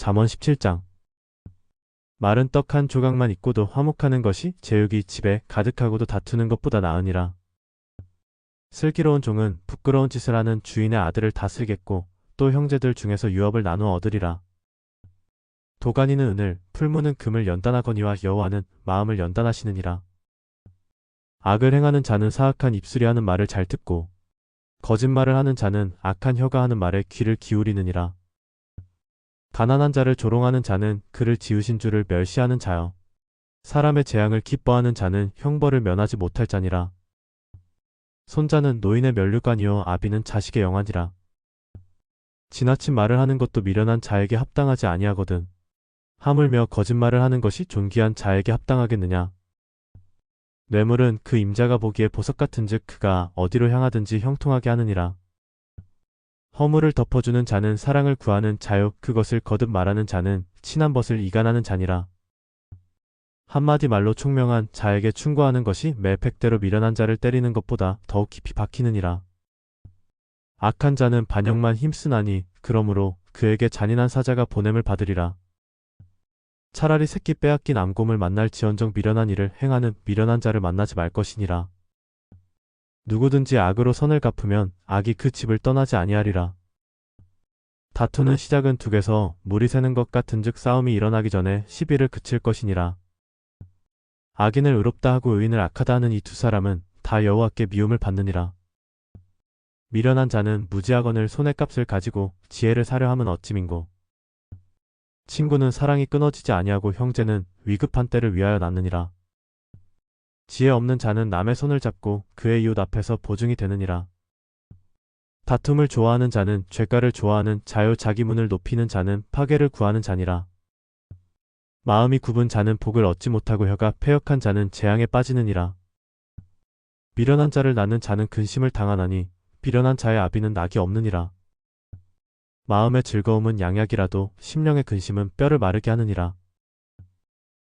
잠언 17장 마른 떡 한 조각만 있고도 화목하는 것이 제육이 집에 가득하고도 다투는 것보다 나으니라. 슬기로운 종은 부끄러운 짓을 하는 주인의 아들을 다스리겠고 또 형제들 중에서 유업을 나누어 얻으리라. 도가니는 은을, 풀무는 금을 연단하거니와 여호와는 마음을 연단하시느니라. 악을 행하는 자는 사악한 입술이 하는 말을 잘 듣고 거짓말을 하는 자는 악한 혀가 하는 말에 귀를 기울이느니라. 가난한 자를 조롱하는 자는 그를 지으신 줄을 멸시하는 자여. 사람의 재앙을 기뻐하는 자는 형벌을 면하지 못할 자니라. 손자는 노인의 면류관이요 아비는 자식의 영안이라. 지나친 말을 하는 것도 미련한 자에게 합당하지 아니하거든. 하물며 거짓말을 하는 것이 존귀한 자에게 합당하겠느냐. 뇌물은 그 임자가 보기에 보석 같은즉 그가 어디로 향하든지 형통하게 하느니라. 허물을 덮어주는 자는 사랑을 구하는 자요 그것을 거듭 말하는 자는 친한 벗을 이간하는 자니라. 한마디 말로 총명한 자에게 충고하는 것이 매팩대로 미련한 자를 때리는 것보다 더욱 깊이 박히느니라. 악한 자는 반역만 힘쓰나니 그러므로 그에게 잔인한 사자가 보냄을 받으리라. 차라리 새끼 빼앗긴 암곰을 만날 지언정 미련한 일을 행하는 미련한 자를 만나지 말 것이니라. 누구든지 악으로 선을 갚으면 악이 그 집을 떠나지 아니하리라. 다투는 시작은 둑에서 물이 새는 것 같은즉 싸움이 일어나기 전에 시비를 그칠 것이니라. 악인을 의롭다 하고 의인을 악하다 하는 이 두 사람은 다 여호와께 미움을 받느니라. 미련한 자는 무지하거늘 손의 값을 가지고 지혜를 사려 함은 어찌민고. 친구는 사랑이 끊어지지 아니하고 형제는 위급한 때를 위하여 낳느니라. 지혜 없는 자는 남의 손을 잡고 그의 이웃 앞에서 보증이 되느니라. 다툼을 좋아하는 자는 죄가를 좋아하는 자요 자기 문을 높이는 자는 파괴를 구하는 자니라. 마음이 굽은 자는 복을 얻지 못하고 혀가 패역한 자는 재앙에 빠지느니라. 미련한 자를 낳는 자는 근심을 당하나니 비련한 자의 아비는 낙이 없느니라. 마음의 즐거움은 양약이라도 심령의 근심은 뼈를 마르게 하느니라.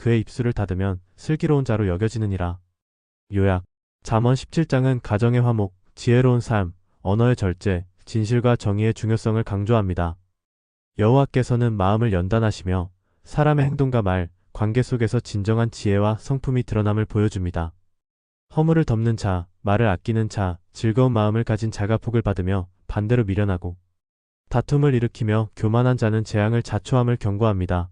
그의 입술을 닫으면 슬기로운 자로 여겨지느니라. 요약 잠언 17장은 가정의 화목, 지혜로운 삶, 언어의 절제, 진실과 정의의 중요성을 강조합니다. 여호와께서는 마음을 연단하시며 사람의 행동과 말, 관계 속에서 진정한 지혜와 성품이 드러남을 보여줍니다. 허물을 덮는 자, 말을 아끼는 자, 즐거운 마음을 가진 자가 복을 받으며 반대로 미련하고 다툼을 일으키며 교만한 자는 재앙을 자초함을 경고합니다.